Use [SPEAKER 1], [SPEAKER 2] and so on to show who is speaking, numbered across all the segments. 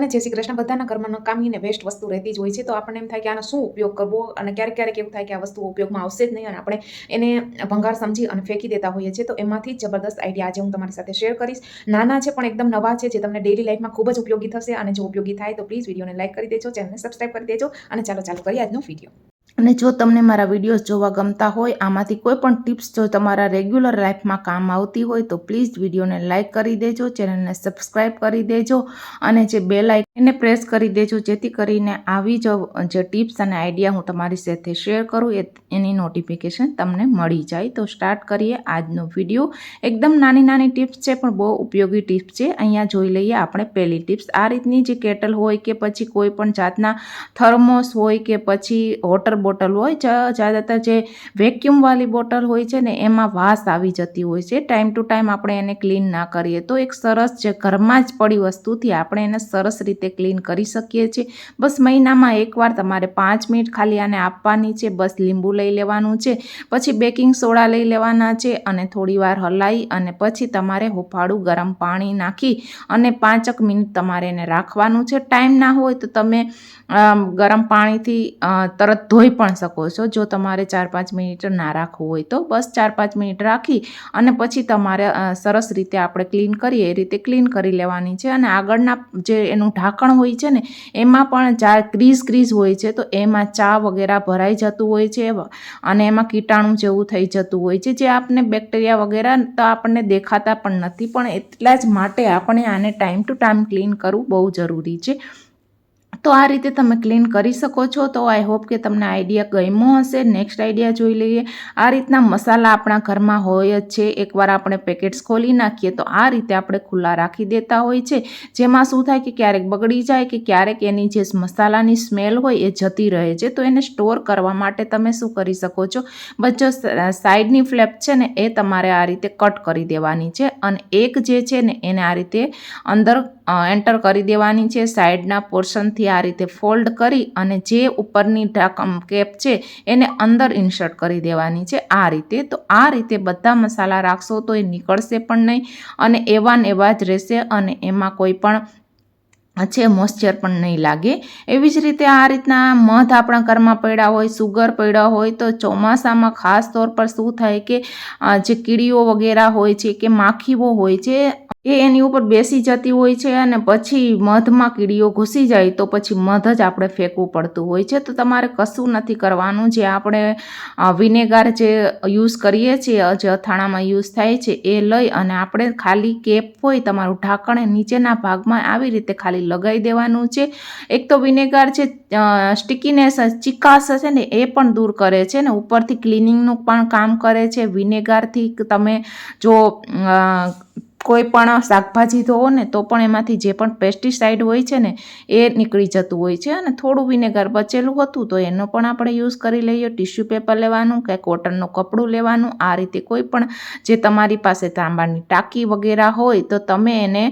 [SPEAKER 1] અને જય શ્રી કૃષ્ણ, બધાના ઘરમાં કામીને વેસ્ટ વસ્તુ રહેતી જ હોય છે. તો આપણને એમ થાય કે આનો શું ઉપયોગ કરવો અને ક્યારેક ક્યારેક એવું થાય કે આ વસ્તુ ઉપયોગમાં આવશે જ નહીં અને આપણે એને ભંગાર સમજી અને ફેંકી દેતા હોઈએ છીએ. તો એમાંથી જ જબરદસ્ત આઈડિયા આજે હું તમારી સાથે શેર કરીશ. નાના છે પણ એકદમ નવા છે જે તમને ડેલી લાઈફમાં ખૂબ જ ઉપયોગી થશે અને જો ઉપયોગી થાય તો પ્લીઝ વિડીયોને લાઈક કરી દેજો ચેનલને સબસ્ક્રાઈબ કરી દેજો અને ચાલો ચાલુ કરીએ આજનો વીડિયો
[SPEAKER 2] અને જો તમને મારા વિડીયોઝ જોવા ગમતા હોય, આમાંથી કોઈ પણ ટિપ્સ જો તમારા રેગ્યુલર લાઈફમાં કામ આવતી હોય, તો પ્લીઝ વિડીયોને લાઇક કરી દેજો, ચેનલને સબસ્ક્રાઈબ કરી દેજો અને જે બે લાઇક એને પ્રેસ કરી દેજો, જેથી કરીને આવી જ, જે ટિપ્સ અને આઈડિયા હું તમારી સાથે શેર કરું, એ એની નોટિફિકેશન તમને મળી જાય. તો સ્ટાર્ટ કરીએ આજનો વીડિયો. એકદમ નાની નાની ટિપ્સ છે, પણ બહુ ઉપયોગી ટિપ્સ છે. અહીંયા જોઈ લઈએ આપણે પહેલી ટિપ્સ. આ રીતની જે કેટલ હોય કે પછી કોઈ પણ જાતના થર્મોસ હોય કે પછી વોટર બોટલ હોય જ્યાદાતર જે વેક્યુમવાળી બોટલ હોય છે ને, એમાં વાસ આવી જતી હોય છે. ટાઈમ ટુ ટાઈમ આપણે એને ક્લીન ના કરીએ. તો એક સરસ જે ઘરમાં જ પડી વસ્તુથી આપણે એને સરસ રીતે ક્લીન કરી શકીએ છીએ. બસ મહિનામાં એકવાર તમારે પાંચ મિનિટ ખાલી આને આપવાની છે, બસ લીંબુ લઈ લેવાનું છે, પછી બેકિંગ સોડા લઈ લેવાના છે, અને થોડી વાર હલાવી અને પછી તમારે હુફાળું ગરમ પાણી નાખી, અને પાંચક મિનિટ તમારે એને રાખવાનું છે. ટાઈમ ના હોય તો તમે ગરમ પાણીથી તરત ધોઈ પણ શકો છો. જો તમારે ચાર પાંચ મિનિટ ના રાખવું હોય તો બસ ચાર પાંચ મિનિટ રાખી અને પછી તમારે સરસ રીતે આપણે ક્લીન કરીએ, એ રીતે ક્લીન કરી લેવાની છે. અને આગળના જે એનું ઢાંકણ હોય છે ને, એમાં પણ ચા ક્રીઝ ક્રીઝ હોય છે, તો એમાં ચા વગેરે ભરાઈ જતું હોય છે અને એમાં કીટાણું જેવું થઈ જતું હોય છે. જે આપને બેક્ટેરિયા વગેરે તો આપણને દેખાતા પણ નથી, પણ એટલા જ માટે આપણે આને ટાઈમ ટુ ટાઈમ ક્લીન કરવું બહુ જરૂરી છે. તો આ રીતે તમે ક્લીન કરી શકો છો. તો આઈ હોપ કે તમને આઈડિયા ગમ્યો હશે. નેક્સ્ટ આઈડિયા જોઈ લઈએ. આ રીતના મસાલા આપણા ઘરમાં હોય જ છે. એકવાર આપણે પેકેટ્સ ખોલી નાખીએ તો આ રીતે આપણે ખુલ્લા રાખી દેતા હોય છે. જેમાં શું થાય કે ક્યારેક બગડી જાય કે ક્યારેક એની જે મસાલાની સ્મેલ હોય એ જતી રહે છે. તો એને સ્ટોર કરવા માટે તમે શું કરી શકો છો? બચ્ચો સાઈડની ફ્લેપ છે ને એ તમારે આ રીતે કટ કરી દેવાની છે. અને એક જે છે ને એને આ રીતે અંદર એન્ટર કરી દેવાની છે. સાઈડના પોર્શનથી આ રીતે ફોલ્ડ કરી અને જે ઉપરની ઢાંકમ કેપ છે એને અંદર ઇન્સર્ટ કરી દેવાની છે. આ રીતે. તો આ રીતે બધા મસાલા રાખશો તો એ નીકળશે પણ નહીં અને એવા ને એવા જ રહેશે અને એમાં કોઈ પણ છે મોઇશ્ચર પણ નહીં લાગે. એવી જ રીતે આ રીતના મધ આપણા ઘરમાં પડ્યા હોય સુગર પડ્યા હોય તો ચોમાસામાં ખાસ તौर પર શું થાય કે જે કીડીઓ વગેરે હોય છે કે માખીઓ હોય છે એ એની ઉપર બેસી જતી હોય છે અને પછી મધમાં કીડીઓ ઘૂસી જાય તો પછી મધ જ આપણે ફેંકવું પડતું હોય છે. તો તમારે કશું નથી કરવાનું. જે આપણે વિનેગાર જે યુઝ કરીએ છીએ જે અથાણામાં યુઝ થાય છે, એ લઈ અને આપણે ખાલી કેપ હોય તમારું ઢાંકણ નીચેના ભાગમાં આવી રીતે ખાલી લગાવી દેવાનું છે. એક તો વિનેગાર છે સ્ટીકીનેસ ચિકાસ છે ને એ પણ દૂર કરે છે ને ઉપરથી ક્લિનિંગનું પણ કામ કરે છે. વિનેગારથી તમે જો કોઈ પણ શાકભાજી ધોવો ને તો પણ એમાંથી જે પણ પેસ્ટિસાઇડ હોય છે ને, એ નીકળી જતું હોય છે અને થોડું વિનેગર બચેલું હતું તો એનો પણ આપણે યુઝ કરી લઈએ. ટિશ્યુ પેપર લેવાનું કે કોટનનું કપડું લેવાનું, આ રીતે કોઈ પણ જે તમારી પાસે તાંબાની ટાંકી વગેરે હોય તો તમે એને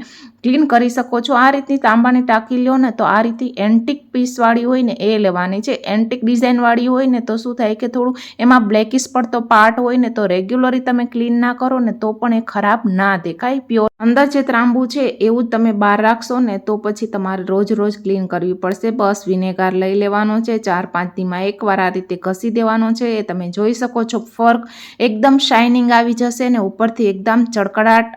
[SPEAKER 2] ક્લીન કરી શકો છો. આ રીતની તાંબાની ટાંકી લો ને તો આ રીતે એન્ટિક પીસવાળી હોય ને એ લેવાની છે. એન્ટિક ડિઝાઇનવાળી હોય ને તો શું થાય કે થોડું એમાં બ્લેકિશ પડતો પાર્ટ હોય ને તો રેગ્યુલરી તમે ક્લીન ના કરો ને તો પણ એ ખરાબ ના દેખાય. પ્યોર અંદર જે ત્રાંબુ છે એવું તમે બહાર રાખશો ને તો પછી તમારે રોજ રોજ ક્લીન કરવી પડશે. બસ વિનેગાર લઈ લેવાનો છે. ચાર પાંચ દીમાં એકવાર આ રીતે ઘસી દેવાનો છે. એ તમે જોઈ શકો છો. ફર્ક એકદમ શાઇનિંગ આવી જશે ને ઉપરથી એકદમ ચડકડાટ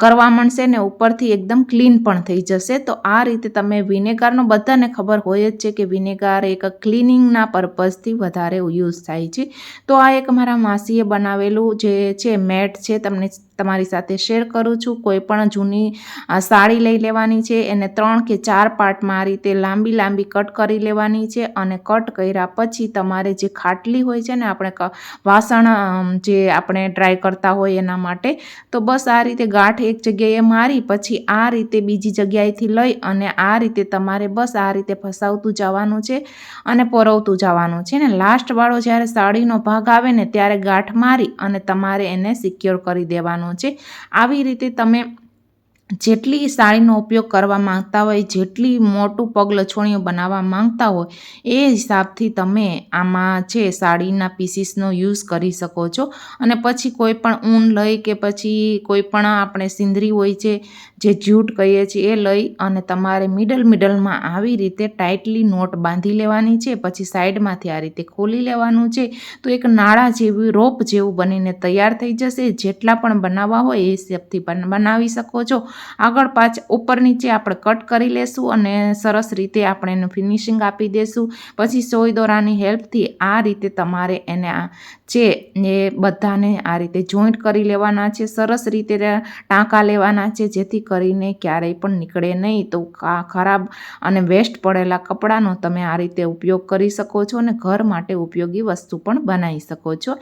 [SPEAKER 2] કરવા મળશે ને ઉપરથી એકદમ ક્લીન પણ થઈ જશે. તો આ રીતે તમે વિનેગારનો બધાને ખબર હોય જ છે કે વિનેગાર એક ક્લિનિંગના પર્પઝથી વધારે યુઝ થાય છે. તો આ એક મારા માસીએ બનાવેલું જે છે, મેટ છે, તમને તમારી સાથે શેર કરું છું. કોઈ પણ જૂની સાડી લઈ લેવાની છે, એને ત્રણ કે ચાર પાર્ટમાં આ રીતે લાંબી લાંબી કટ કરી લેવાની છે અને કટ કર્યા પછી તમારે જે ખાટલી હોય છે ને, આપણે વાસણ જે આપણે ટ્રાય કરતા હોય એના માટે, તો બસ આ રીતે ગાંઠ એક જગ્યાએ મારી, પછી આ રીતે બીજી જગ્યાએથી લઈ અને આ રીતે તમારે બસ આ રીતે ફસાવતું જવાનું છે અને પરોવતું જવાનું છે ને. લાસ્ટવાળો જ્યારે સાડીનો ભાગ આવે ને, ત્યારે ગાંઠ મારી અને તમારે એને સિક્યોર કરી દેવાનું છે. આવી રીતે તમે જેટલી સાડીનો ઉપયોગ કરવા માંગતા હોય, જેટલી મોટું પગલછોણીઓ બનાવવા માંગતા હોય, એ હિસાબથી તમે આમાં છે સાડીના પીસીસનો યુઝ કરી શકો છો. અને પછી કોઈ પણ ઊન લઈ કે પછી કોઈ પણ આપણે સિંદરી હોય છે, જે જ્યુટ કહીએ છીએ, એ લઈ અને તમારે મિડલ મિડલમાં આવી રીતે ટાઇટલી નોટ બાંધી લેવાની છે, પછી સાઈડમાંથી આ રીતે ખોલી લેવાનું છે. તો એક નાળા જેવી રોપ જેવું બનીને તૈયાર થઈ જશે. જેટલા પણ બનાવવા હોય એ હિસાબથી બનાવી શકો છો. આગળ પાછ ઉપર નીચે આપણે કટ કરી લેશું અને સરસ રીતે આપણે એનું ફિનિશિંગ આપી દેશું. પછી સોય દોરાની હેલ્પથી આ રીતે તમારે એને આ છે એ બધાને આ રીતે જોઈન્ટ કરી લેવાના છે, સરસ રીતે ટાંકા લેવાના છે, જેથી કરીને ક્યારેય પણ નીકળે નહીં. તો ખરાબ અને વેસ્ટ પડેલા કપડાનો તમે આ રીતે ઉપયોગ કરી શકો છો અને ઘર માટે ઉપયોગી વસ્તુ પણ બનાવી શકો છો.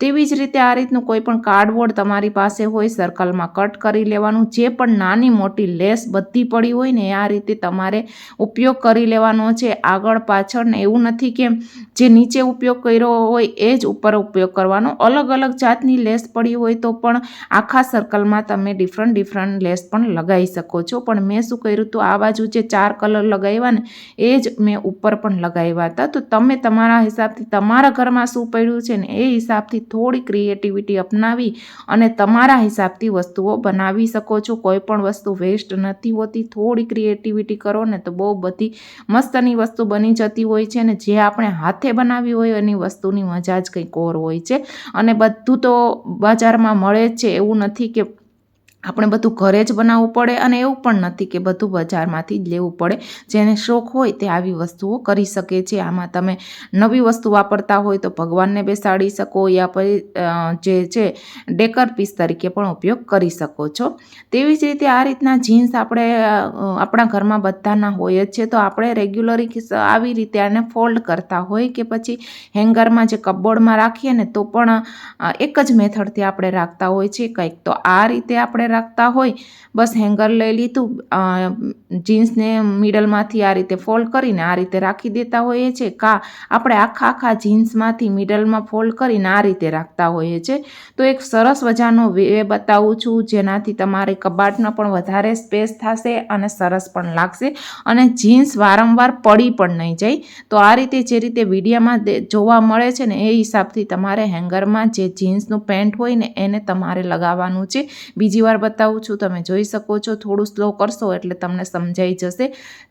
[SPEAKER 2] તેવી જ રીતે આ રીતનું કોઈ પણ કાર્ડબોર્ડ તમારી પાસે હોય, સર્કલમાં કટ કરી લેવાનું. જે પણ નાની મોટી લેસ બધી પડી હોય ને આ રીતે તમારે ઉપયોગ કરી લેવાનો છે. આગળ પાછળ ને એવું નથી કે જે નીચે ઉપયોગ કર્યો હોય એ જ ઉપર ઉપયોગ કરવાનો. અલગ અલગ જાતની લેસ પડી હોય તો પણ આખા સર્કલમાં તમે ડિફરન્ટ ડિફરન્ટ લેસ પણ લગાવી શકો છો. પણ મેં શું કર્યું તો આ બાજુ જે ચાર કલર લગાવ્યા ને, એ જ મેં ઉપર પણ લગાવ્યા હતા. તો તમે તમારા હિસાબથી તમારા ઘરમાં શું પડ્યું છે ને, એ હિસાબથી થોડી ક્રિએટિવિટી અપનાવી અને તમારા હિસાબથી વસ્તુઓ બનાવી શકો છો. કોઈ પણ વસ્તુ વેસ્ટ નથી હોતી. થોડી ક્રિએટિવિટી કરો ને તો બહુ બધી મસ્તની વસ્તુ બની જતી હોય છે ને, જે આપણે હાથે બનાવી હોય એની વસ્તુની મજા જ કંઈક ઓર હોય છે. અને બધું તો બજારમાં મળે જ છે એવું નથી કે આપણે બધું ઘરે જ બનાવવું પડે અને એવું પણ નથી કે બધું બજારમાંથી જ લેવું પડે. જેને શોખ હોય તે આવી વસ્તુઓ કરી શકે છે. આમાં તમે નવી વસ્તુ વાપરતા હોય તો ભગવાનને બેસાડી શકો યા પછી જે છે, ડેકર પીસ તરીકે પણ ઉપયોગ કરી શકો છો. તેવી જ રીતે આ રીતના જીન્સ આપણે આપણા ઘરમાં બધાના હોય જ છે. તો આપણે રેગ્યુલરી આવી રીતે આને ફોલ્ડ કરતા હોય કે પછી હેંગરમાં જે કપબોર્ડમાં રાખીએ ને તો પણ એક જ મેથડથી આપણે રાખતા હોય છે. કંઈક તો આ રીતે આપણે રાખતા હોય, બસ હેંગર લઈ લીધું જીન્સને મિડલમાંથી આ રીતે ફોલ્ડ કરીને આ રીતે રાખી દેતા હોઈએ છે. કા, આપણે આખા આખા જીન્સમાંથી મિડલમાં ફોલ્ડ કરીને આ રીતે રાખતા હોઈએ છે. તો એક સરસ મજાનો વે બતાવું છું, જેનાથી તમારે કબાટનો પણ વધારે સ્પેસ થશે અને સરસ પણ લાગશે અને જીન્સ વારંવાર પડી પણ નહીં જાય. તો આ રીતે જે રીતે વિડીયામાં જોવા મળે છે ને, એ હિસાબથી તમારે હેંગરમાં જે જીન્સનું પેન્ટ હોય ને, એને તમારે લગાવવાનું છે. બીજી વાર બતાવું છું. તમે જોઈ શકો છો, થોડું સ્લો કરશો એટલે તમને સમજાઈ જશે.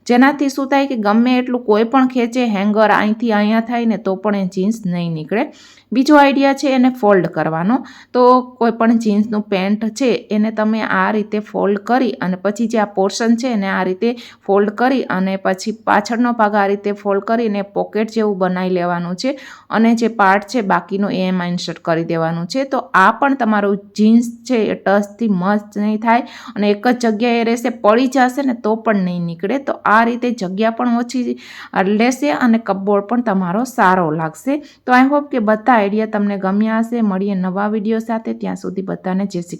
[SPEAKER 2] જેનાથી શું થાય કે ગમે એટલું કોઈ પણ ખેંચે હેંગર અહીંથી અહીંયા થાય ને તો પણ એ જીન્સ નહીં નીકળે. બીજો આઈડિયા છે એને ફોલ્ડ કરવાનો. તો કોઈ પણ જીન્સનું પેન્ટ છે, એને તમે આ રીતે ફોલ્ડ કરી અને પછી જે આ પોર્શન છે એને આ રીતે ફોલ્ડ કરી અને પછી પાછળનો ભાગ આ રીતે ફોલ્ડ કરીને પોકેટ જેવું બનાવી લેવાનું છે અને જે પાર્ટ છે બાકીનો એ એમાં ઇન્સર્ટ કરી દેવાનું છે. તો આ પણ તમારું જીન્સ છે એ ટચથી મસ્ત નહીં થાય અને એક જ જગ્યાએ રહેશે, પડી જશે ને તો પણ નહીં નીકળે. તો આ રીતે જગ્યા પણ ઓછી લેશે અને કપબોર્ડ પણ તમારો સારો લાગશે. તો આઈ હોપ કે બધા આઈડિયા તમને ગમ્યા હશે. મળીએ નવા વીડિયો સાથે. ત્યાં સુધી બધાને જય શ્રી